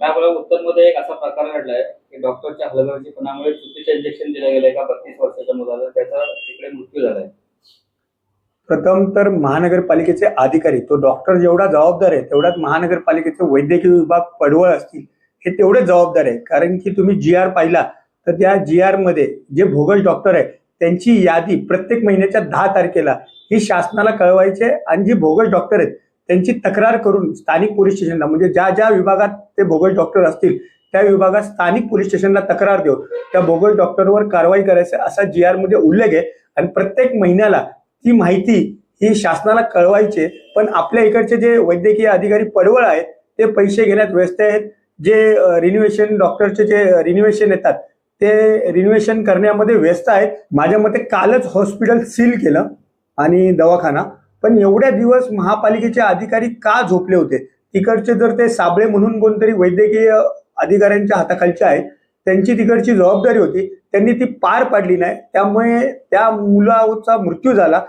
काय उत्तरमध्ये एक असा प्रकार घडलाय की डॉक्टरच्या हलगर्जीपणामुळे चुकीचं इंजेक्शन दिलं गेलं एका बत्तीस वर्षाच्या मुलाला. त्याचा तिकडे मृत्यू झालाय. प्रथम तर महानगरपालिकेचे अधिकारी तो डॉक्टर जेवढा जबाबदार आहे तेवढाच महानगरपालिकेचे वैद्यकीय विभाग पडवळ असतील हे तेवढेच जबाबदार आहे. कारण की तुम्ही जी आर पाहिला तर त्या जी आरमध्ये जे भोगस डॉक्टर आहे त्यांची यादी प्रत्येक महिन्याच्या दहा तारखेला ही शासनाला कळवायचे आणि जे भोगस डॉक्टर आहेत त्यांची तक्रार करून स्थानिक पोलीस स्टेशनला म्हणजे ज्या ज्या विभागात ते भोगस डॉक्टर असतील त्या विभागात स्थानिक पोलीस स्टेशनला तक्रार देऊन त्या बोगस डॉक्टरवर कारवाई करायचं असा जी आरमध्ये उल्लेख आहे. आणि प्रत्येक महिन्याला ती माहिती ही शासनाला कळवायची आहे. पण आपल्या इकडचे जे वैद्यकीय अधिकारी पडवळ आहेत ते पैसे घेण्यात व्यस्त आहेत. जे रिन्युएशन डॉक्टरचे जे रिन्युएशन येतात ते रिन्युएशन करण्यामध्ये व्यस्त आहेत. माझ्या मते कालच हॉस्पिटल सील केलं आणि दवाखाना. पण एवढ्या दिवस महापालिकेचे अधिकारी का झोपले होते? तिकडचे जर ते साबळे म्हणून कोणतरी वैद्यकीय अधिकाऱ्यांच्या हाताखालचे आहेत त्यांची तिकडची जबाबदारी होती त्यांनी ती पार पाडली नाही त्यामुळे त्या मुलाचा मृत्यू झाला.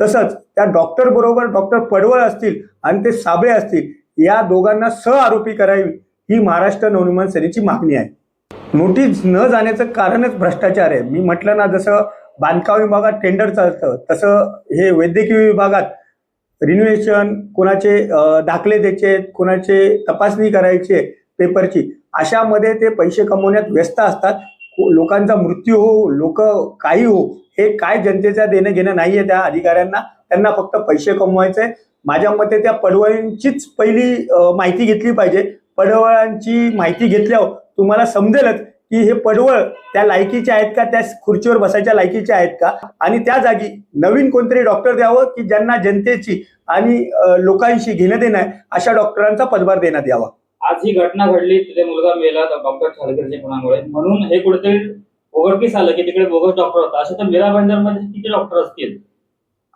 तसंच त्या डॉक्टर बरोबर डॉक्टर पडवळ असतील आणि ते साबळे असतील या दोघांना सह आरोपी करावी ही महाराष्ट्र नवनिर्माण सेनेची मागणी आहे. नोटीस न जाण्याचं कारणच भ्रष्टाचार आहे. मी म्हटलं ना जसं बांधकाम विभागात टेंडर चालतं. तसं हे वैद्यकीय विभागात रिन्युएशन कोणाचे दाखले द्यायचे कोणाचे तपासणी करायची पेपरची अशामध्ये ते पैसे कमवण्यात व्यस्त असतात. लोकांचा मृत्यू हो लोक काही हो हे काय जनतेचा देणं घेणं नाहीये त्या अधिकाऱ्यांना. त्यांना फक्त पैसे कमवायचे माझ्या मते त्या पडवळींचीच पहिली माहिती घेतली पाहिजे. पडवळांची माहिती घेतल्यावर तुम्हाला समजेलच की हे पडवळ त्या लायकीचे आहेत का? त्या खुर्चीवर बसायच्या लायकीचे आहेत का? आणि त्या जागी नवीन कोणतरी डॉक्टर द्यावं की ज्यांना जनतेची आणि लोकांशी घेणं देणं आहे अशा डॉक्टरांचा पदभार देण्यात यावा. आज ही घटना घडली तिथे मुलगा मेला डॉक्टर हलगर्जीपणामुळे म्हणून हे कुठेतरी उघडकीस आलं की तिकडे बोगस डॉक्टर होता. असं तर मीरा मध्ये किती डॉक्टर असतील?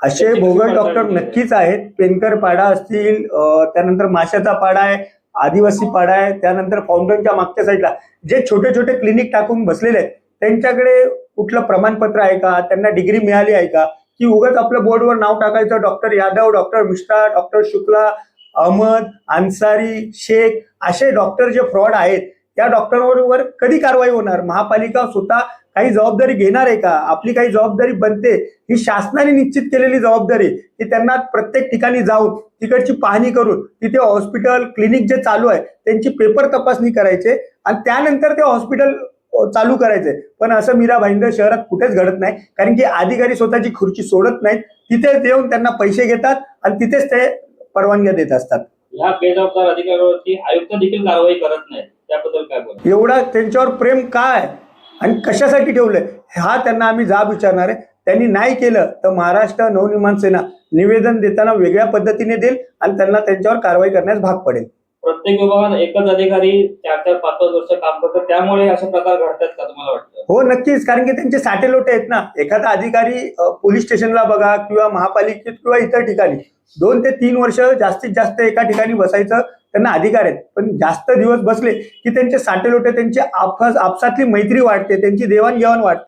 असे कशी डॉक्टर नक्कीच आहेत. पेनकर पाडा असतील त्यानंतर माशाचा पाडा आहे. आदिवासी पाडा आहे त्यानंतर फाउंटनच्या मागच्या साईडला जे छोटे छोटे क्लिनिक टाकून बसलेले आहेत त्यांच्याकडे कुठलं प्रमाणपत्र आहे का? त्यांना डिग्री मिळाली आहे का? की उगाच आपल्या बोर्डवर नाव टाकायचं doctor Yadav doctor Mishra doctor Shukla Ahmed Ansari Sheikh असे डॉक्टर जे फ्रॉड आहेत त्या डॉक्टरवर कधी कारवाई होणार? महापालिका स्वतः काही जबाबदारी घेणार आहे का? आपली काही जबाबदारी बनते. ही शासनाने निश्चित केलेली जबाबदारी की त्यांना प्रत्येक ठिकाणी जाऊन तिकडची पाहणी करून तिथे हॉस्पिटल क्लिनिक जे चालू आहे त्यांची पेपर तपासणी करायचे आणि त्यानंतर ते हॉस्पिटल चालू करायचे. पण असं मीरा भाईंदर शहरात कुठेच घडत नाही कारण की अधिकारी स्वतःची खुर्ची सोडत नाहीत. तिथे येऊन त्यांना पैसे घेतात आणि तिथेच ते परवानग्या देत असतात. ह्या बेजबाबदार अधिकाऱ्यावरती आयुक्त देखील कारवाई करत नाहीत. त्याबद्दल काय बोल एवढा त्यांच्यावर प्रेम काय आणि कशासाठी ठेवलंय? हा त्यांना आम्ही जाब विचारणार आहे. त्यांनी नाही केलं तर महाराष्ट्र नवनिर्माण सेना निवेदन देताना वेगळ्या पद्धतीने देईल आणि त्यांना त्यांच्यावर कारवाई करण्यास भाग पडेल. प्रत्येक विभागात एकच अधिकारी चार चार पाच पाच वर्ष काम करतात. त्यामुळे असे प्रकार घडतात का तुम्हाला वाटतं? हो नक्कीच. कारण की त्यांचे साठे लोटे आहेत ना. एखादा अधिकारी पोलीस स्टेशनला बघा किंवा महापालिकेत किंवा इतर ठिकाणी दोन ते तीन वर्ष जास्तीत जास्त एका ठिकाणी बसायचं त्यांना अधिकार आहेत. पण जास्त दिवस बसले की त्यांचे साठे लोटे त्यांची आपस आपसातली मैत्री वाढते त्यांची देवाणघेवाण वाढते.